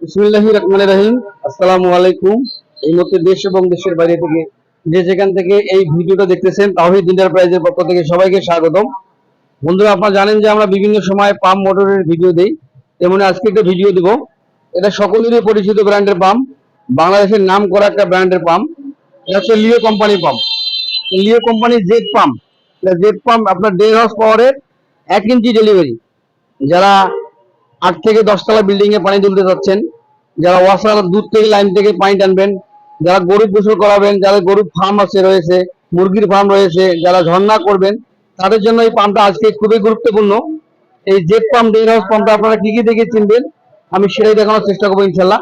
বিসমুল্লাহ এই দেশ এবং দেশের বাইরে থেকে যে যেখান থেকে এই ভিডিওটা দেখতেছেন পক্ষ থেকে সবাইকে স্বাগতম। বন্ধুরা, আপনারা জানেন যে আমরা বিভিন্ন পাম্প মোটরের ভিডিও তেমনি আজকে একটা ভিডিও এটা সকলেরই পরিচিত ব্র্যান্ডের পাম্প বাংলাদেশের নাম করা একটা ব্র্যান্ডের পাম্প এটা হচ্ছে লিও কোম্পানির পাম্প লিও কোম্পানির জেট পাম্প জেট পাম্প আপনার দেড় হর্স পাওয়ারের এক ইঞ্চি ডেলিভারি। যারা আট থেকে দশতলা বিল্ডিং এ পানি তুলতে যাচ্ছেন। যারা ওয়াসার দুধ থেকে লাইন থেকে পানি টানবেন। যারা গরু গোসল করাবেন যারা গরুর ফার্ম আছে, রয়েছে, মুরগির ফার্ম রয়েছে, যারা ঝর্ণা করবেন, তাদের জন্য এই পাম্পটা আজকে খুবই গুরুত্বপূর্ণ। এই জেট পাম্প ডেয়ার হাউস পাম্পটা আপনারা কি কি দেখে চিনবেন, আমি সেটাই দেখানোর চেষ্টা করব ইনশাল্লাহ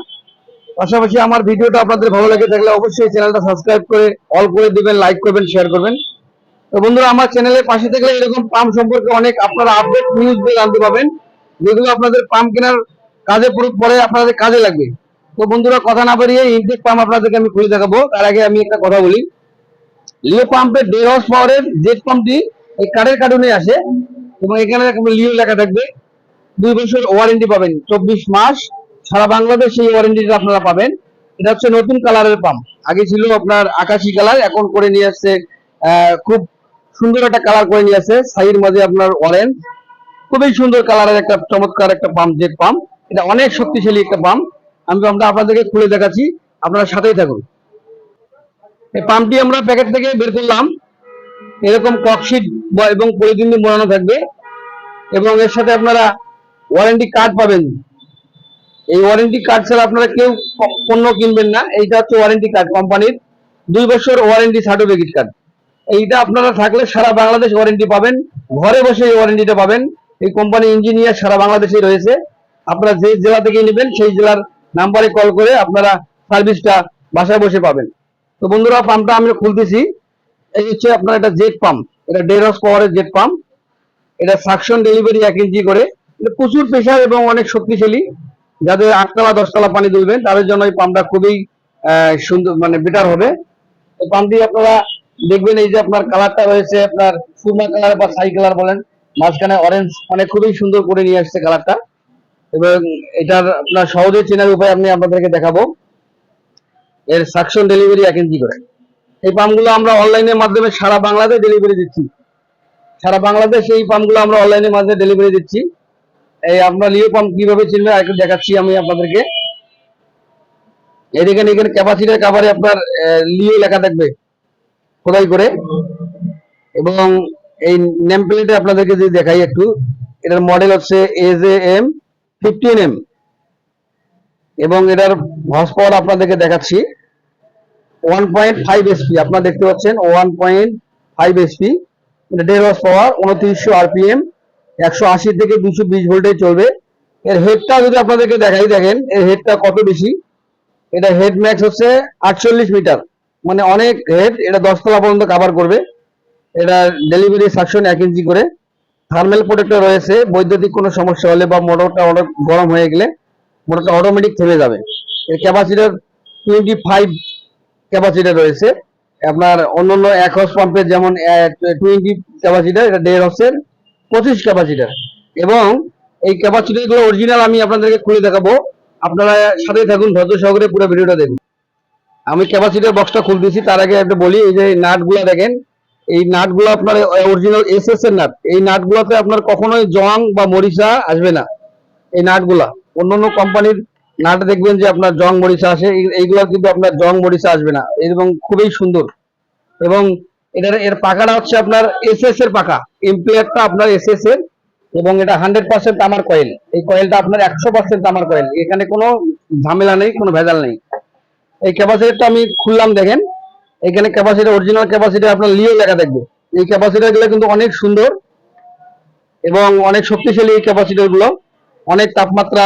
পাশাপাশি আমার ভিডিওটা আপনাদের ভালো লাগে থাকলে অবশ্যই চ্যানেলটা সাবস্ক্রাইব করে অল করে দিবেন লাইক করবেন শেয়ার করবেন। তো বন্ধুরা, আমার চ্যানেলের পাশে থাকলে এরকম পাম্প সম্পর্কে অনেক আপনারা আপডেট নিউজ জানতে পাবেন যেগুলো আপনাদের পাম্প কেনার কাজে পরে আপনাদের কাজে লাগবে। তো বন্ধুরা, কথা না বাড়িয়ে ইনটেক পাম্প আপনাদেরকে আমি খুলে দেখাবো। তার আগে আমি একটা কথা বলি। লিও পাম্পের দেড় হর্স পাওয়ারের জেট পাম্পটি এই কাঠের কার্টুনে আসে এবং এখানে লিও লেখা থাকবে। দুই বছর ওয়ারেন্টি পাবেন। চব্বিশ মাস সারা বাংলাদেশ এই ওয়ারেন্টিটা আপনারা পাবেন। এটা হচ্ছে নতুন কালারের পাম্প আগে ছিল আপনার আকাশি কালার, এখন করে নিয়ে আসছে খুব সুন্দর একটা কালার করে নিয়ে আসছে। সাইডের মাঝে আপনার অরেঞ্জ খুবই সুন্দর কালারের একটা, চমৎকার একটা পাম্প জেট পাম্প এটা অনেক শক্তিশালী একটা পাম্প আমি পাম্পটা আপনাদেরকে খুলে দেখাচ্ছি। আপনারা সাথেই থাকুন। এই পাম্পটি আমরা প্যাকেট থেকে বের করলাম। এরকম ককশিট এবং পলিথিন মোড়ানো থাকবে। এবং এর সাথে আপনারা ওয়ারেন্টি কার্ড পাবেন। এই ওয়ারেন্টি কার্ড ছাড়া আপনারা কেউ পণ্য কিনবেন না। এইটা হচ্ছে ওয়ারেন্টি কার্ড কোম্পানির দুই বছর ওয়ারেন্টি সার্টিফিকেট কার্ড এইটা আপনারা থাকলে সারা বাংলাদেশ ওয়ারেন্টি পাবেন। ঘরে বসে এই ওয়ারেন্টিটা পাবেন। এই কোম্পানি ইঞ্জিনিয়ার সারা বাংলাদেশে রয়েছে। আপনারা যে জেলা থেকে নেবেন, সেই জেলার নাম্বারে কল করে আপনারা সার্ভিসটা বাসায় বসে পাবেন। তো বন্ধুরা পাম্পটা আমি খুলতেছি। এই হচ্ছে আপনার একটা জেট পাম্প এটা ডেরস পাওয়ারের জেট পাম্প এটা সাকশন ডেলিভারি এক ইঞ্চি করে। এটা প্রচুর প্রেশার এবং অনেক শক্তিশালী। যাদের আটতলা, দশতলা পানি তুলবেন তাদের জন্য এই পাম্পটা খুবই সুন্দর মানে বেটার হবে। এই পাম্পটি আপনারা দেখবেন এই যে আপনার কালারটা রয়েছে আপনার সুরমা কালার বা সাই কালার বলেন। মাঝখানে অরেঞ্জ মানে খুবই সুন্দর করে নিয়ে আসছে কালারটা এবং এটার আপনার সহজে চেনার উপায় আমি আপনাদেরকে দেখাবো। এর সাকশন ডেলিভারি এক ইঞ্চি করে। এই পাম্পগুলো আমরা অনলাইনের মাধ্যমে সারা বাংলাদেশ ডেলিভারি দিচ্ছি। সারা বাংলাদেশ এই পাম্পগুলো আমরা অনলাইনের মাধ্যমে ডেলিভারি দিচ্ছি। এই আমরা লিও পাম্প কীভাবে চিনবে একটু দেখাচ্ছি আমি আপনাদেরকে। দেখেন এখানে ক্যাপাসিটির কাভারে আপনার লিও লেখা থাকবে। খোদাই করে। এবং এই নেম প্লেটে আপনাদেরকে যদি দেখাই একটু, এটার মডেল হচ্ছে এজ এম ফিফটিন এম এবং এটার হর্স পাওয়ার আপনাদেরকে দেখাচ্ছি ওয়ান পয়েন্ট ফাইভ এসপি আপনারা দেখতে পাচ্ছেন ওয়ান পয়েন্ট ফাইভ এসপি দেড় হর্স পাওয়ার উনত্রিশশো আরপিএম একশো আশি থেকে দুশো বিশ ভোল্টে চলবে। এর হেডটা যদি আপনাদেরকে দেখাই, দেখেন, এর হেডটা কত বেশি? এটা হেড ম্যাক্স হচ্ছে আটচল্লিশ মিটার। মানে অনেক হেড এটা দশতলা পর্যন্ত কভার করবে। এটা ডেলিভারি সাকশন এক ইঞ্চি করে। থার্মাল প্রোটেক্টর রয়েছে। বৈদ্যুতিক কোনো সমস্যা হলে বা মোটরটা অনেক গরম হয়ে গেলে মোটরটা অটোমেটিক থেমে যাবে। এর ক্যাপাসিটার টোয়েন্টি ফাইভ ক্যাপাসিটার রয়েছে। আপনার অন্য অন্য এক হর্স পাম্পের যেমন টোয়েন্টি ক্যাপাসিটার এটা দেড় হর্সের পঁচিশ ক্যাপাসিটার এবং এই ক্যাপাসিটিগুলো অরিজিনাল আমি আপনাদেরকে খুলে দেখাবো। আপনারা সাথে থাকুন, ধৈর্য সহকারে পুরো ভিডিওটা দেখুন। আমি ক্যাপাসিটার বক্সটা খুলতেছি। তার আগে একটা বলি, এই যে নাটগুলো দেখেন এই নাটগুলো আপনার অরিজিনাল এসএস এর নাট। এই নাটগুলোতে আপনার কখনোই জং বা মরিচা আসবে না। এই নাটগুলা। অন্য অন্য কোম্পানির নাট দেখবেন যে আপনার জং মরিচা আসে। এইগুলো কিন্তু আপনার জং মরিচা আসবে না। এবং খুবই সুন্দর। এবং এটার, এর পাকাটা হচ্ছে আপনার এসএস এর পাকা ইমপ্লেয়ারটা আপনার এসএস এর। এবং এটা হান্ড্রেড পার্সেন্ট তামার কয়েল এই কয়েলটা আপনার একশো পার্সেন্ট তামার কয়েল এখানে কোনো ঝামেলা নেই, কোনো ভেজাল নেই। এই ক্যাপাসিটারটা আমি খুললাম, দেখেন। এখানে ক্যাপাসিটি অরিজিনাল ক্যাপাসিটি আপনার লিও লেখা থাকবে। এই ক্যাপাসিটারগুলো কিন্তু অনেক সুন্দর এবং অনেক শক্তিশালী এই ক্যাপাসিটারগুলো। অনেক তাপমাত্রা,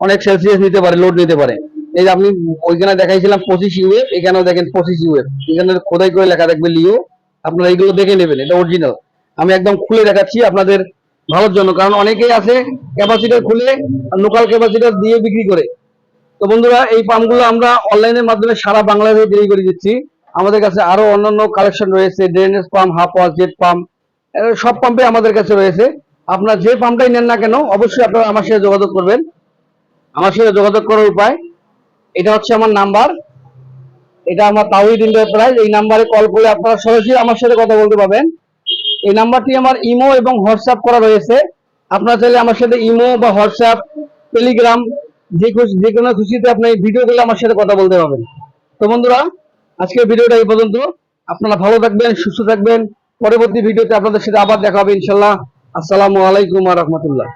অনেক সেলসিয়াস নিতে পারে লোড নিতে পারে। এই যে আপনি ওইখানে দেখাইছিলাম পঁচিশ ইউএফ এখানেও দেখেন পঁচিশ ইউএফ এখানে খোদাই করে লেখা থাকবে লিও। আপনারা এইগুলো দেখে নেবেন, এটা অরিজিনাল আমি একদম খুলে দেখাচ্ছি আপনাদের ভালোর জন্য, কারণ অনেকেই আছে ক্যাপাসিটার খুলে লোকাল ক্যাপাসিটার দিয়ে বিক্রি করে। তো বন্ধুরা, এই পাম্পগুলো আমরা অনলাইনের মাধ্যমে সারা বাংলাদেশে ডেলিভারি দিচ্ছি। আমাদের কাছে আরও অন্যান্য কালেকশন রয়েছে drainage pump half wash jet pump সব পাম্পে আমাদের কাছে রয়েছে। আপনার যে পাম্পটাই নেন না কেন, অবশ্যই আপনারা আমার সাথে যোগাযোগ করবেন। আমার সাথে যোগাযোগ করার উপায়, এটা হচ্ছে আমার নাম্বার। এটা আমার তাওহিদ এন্টারপ্রাইজ এই নাম্বারে কল করে আপনারা সরাসরি আমার সাথে কথা বলতে পারবেন। এই নাম্বারটি আমার ইমো এবং হোয়াটসঅ্যাপ করা রয়েছে। আপনারা চাইলে আমার সাথে ইমো বা হোয়াটসঅ্যাপ, টেলিগ্রাম, যে খুশি- যে কোনো খুশিতে আপনি ভিডিও কলে আমার সাথে কথা বলতে পারবেন। তো বন্ধুরা আজকের ভিডিওটা এই পর্যন্ত। আপনারা ভালো থাকবেন, সুস্থ থাকবেন। পরবর্তী ভিডিওতে আপনাদের সাথে আবার দেখা হবে ইনশাল্লাহ আসসালামু আলাইকুম রহমতুল্লাহ।